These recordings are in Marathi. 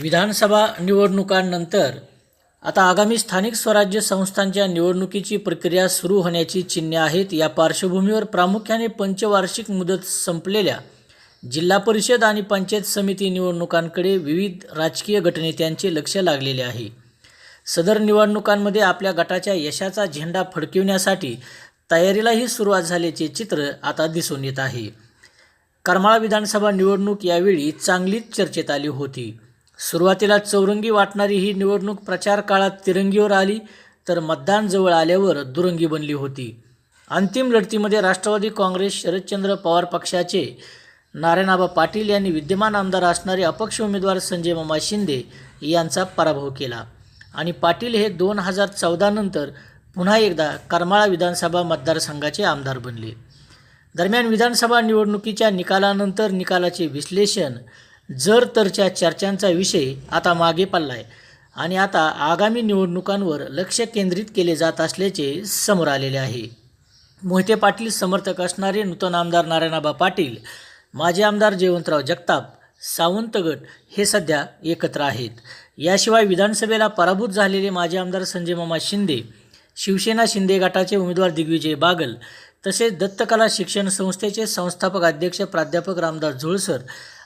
विधानसभा निवडणुकांनंतर आता आगामी स्थानिक स्वराज्य संस्थांच्या निवडणुकीची प्रक्रिया सुरू होण्याची चिन्हे आहेत. या पार्श्वभूमीवर प्रामुख्याने पंचवार्षिक मुदत संपलेल्या जिल्हा परिषद आणि पंचायत समिती निवडणुकांकडे विविध राजकीय गटनेत्यांचे लक्ष लागलेले आहे. सदर निवडणुकांमध्ये आपल्या गटाच्या यशाचा झेंडा फडकविण्यासाठी तयारीलाही सुरुवात झाल्याचे चित्र आता दिसून येत आहे. करमाळा विधानसभा निवडणूक यावेळी चांगलीच चर्चेत आली होती. सुरुवातीला चौरंगी वाटणारी ही निवडणूक प्रचार काळात तिरंगीवर आली तर मतदान जवळ आल्यावर दुरंगी बनली होती. अंतिम लढतीमध्ये राष्ट्रवादी काँग्रेस शरदचंद्र पवार पक्षाचे नारायणाबा पाटील यांनी विद्यमान आमदार असणारे अपक्ष उमेदवार संजय मामा शिंदे यांचा पराभव केला. आणि पाटील हे दोन हजार चौदानंतर पुन्हा एकदा करमाळा विधानसभा मतदारसंघाचे आमदार बनले. दरम्यान विधानसभा निवडणुकीच्या निकालानंतर निकालाचे विश्लेषण जर तरच्या चर्चांचा विषय आता मागे पडलाय आणि आता आगामी निवडणुकांवर लक्ष केंद्रित केले जात असल्याचे समोर आलेले आहे. मोहिते पाटील समर्थक असणारे नूतन आमदार नारायणाबा पाटील माजी आमदार जयवंतराव जगताप सावंत गट हे सध्या एकत्र आहेत. याशिवाय विधानसभेला पराभूत झालेले माजी आमदार संजय मामा शिंदे शिवसेना शिंदे गटाचे उमेदवार दिग्विजय बागल तसेच दत्तकला शिक्षण संस्थेचे संस्थापक अध्यक्ष प्राध्यापक रामदास झोळसर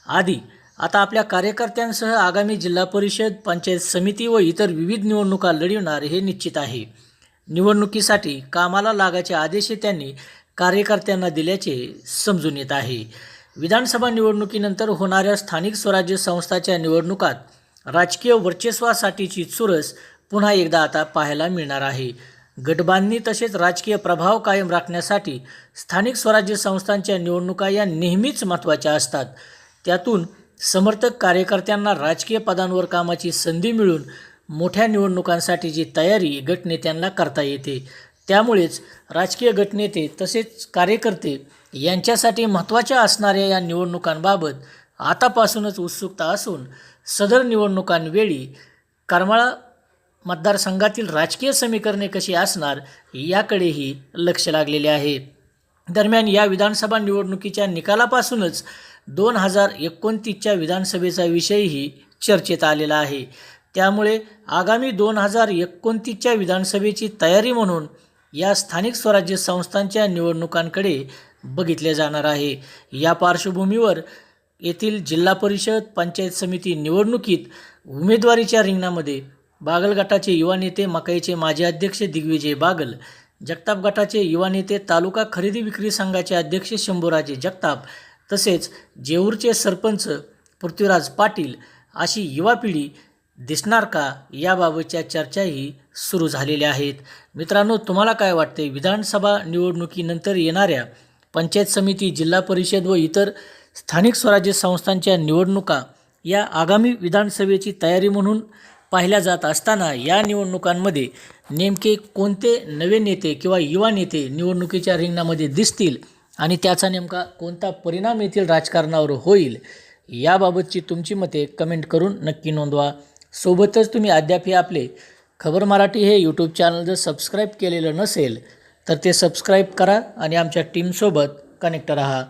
आदी आता आपल्या कार्यकर्त्यांसह आगामी जिल्हा परिषद पंचायत समिती व इतर विविध निवडणुका लढवणार हे निश्चित आहे. निवडणुकीसाठी कामाला लागायचे आदेशही त्यांनी कार्यकर्त्यांना दिल्याचे समजून येत आहे. विधानसभा निवडणुकीनंतर होणाऱ्या स्थानिक स्वराज्य संस्थाच्या निवडणुकात राजकीय वर्चस्वासाठीची चुरस पुन्हा एकदा आता पाहायला मिळणार आहे. गटबांधणी तसेच राजकीय प्रभाव कायम राखण्यासाठी स्थानिक स्वराज्य संस्थांच्या निवडणुका या नेहमीच महत्त्वाच्या असतात. त्यातून समर्थक कार्यकर्त्यांना राजकीय पदांवर कामाची संधी मिळून मोठ्या निवडणुकांसाठीची तयारी गटनेत्यांना करता येते त्यामुळेच राजकीय गटनेते तसेच कार्यकर्ते यांच्यासाठी महत्त्वाच्या असणाऱ्या या निवडणुकांबाबत आतापासूनच उत्सुकता असून सदर निवडणुकांवेळी करमाळा मतदारसंघातील राजकीय समीकरणे कशी असणार याकडेही लक्ष लागलेले आहे. दरम्यान या विधानसभा निवडणुकीच्या निकालापासूनच दोन हजार एकोणतीसच्या विधानसभेचा विषयही चर्चेत आलेला आहे. त्यामुळे आगामी दोन हजार एकोणतीसच्या विधानसभेची तयारी म्हणून या स्थानिक स्वराज्य संस्थांच्या निवडणुकांकडे बघितले जाणार आहे. या पार्श्वभूमीवर येथील जिल्हा परिषद पंचायत समिती निवडणुकीत उमेदवारीच्या रिंगणामध्ये बागल गटाचे युवा नेते मकाईचे माजी अध्यक्ष दिग्विजय बागल जगताप गटाचे युवा नेते तालुका खरेदी विक्री संघाचे अध्यक्ष शंभूराजे जगताप तसेच जेऊरचे सरपंच पृथ्वीराज पाटील अशी युवा पिढी दिसणार का याबाबतच्या चर्चाही सुरू झालेल्या आहेत. मित्रांनो तुम्हाला काय वाटते विधानसभा निवडणुकीनंतर येणाऱ्या पंचायत समिती जिल्हा परिषद व इतर स्थानिक स्वराज्य संस्थांच्या निवडणुका या आगामी विधानसभेची तयारी म्हणून पाहिल्या जात असताना या निवडणुकांमध्ये नेमके कोणते नवे नेते किंवा युवा नेते निवडणुकीच्या रिंगणामध्ये दिसतील आणि त्याचा नेमका कोणता परिणाम येथील राजकारणावर होईल याबाबतची तुमची मते कमेंट करून नक्की नोंदवा. सोबतच तुम्ही अद्याप हे आपले खबर मराठी हे यूट्यूब चॅनल जर सबस्क्राईब केलेलं नसेल तर ते सबस्क्राईब करा आणि आमच्या टीमसोबत कनेक्ट रहा.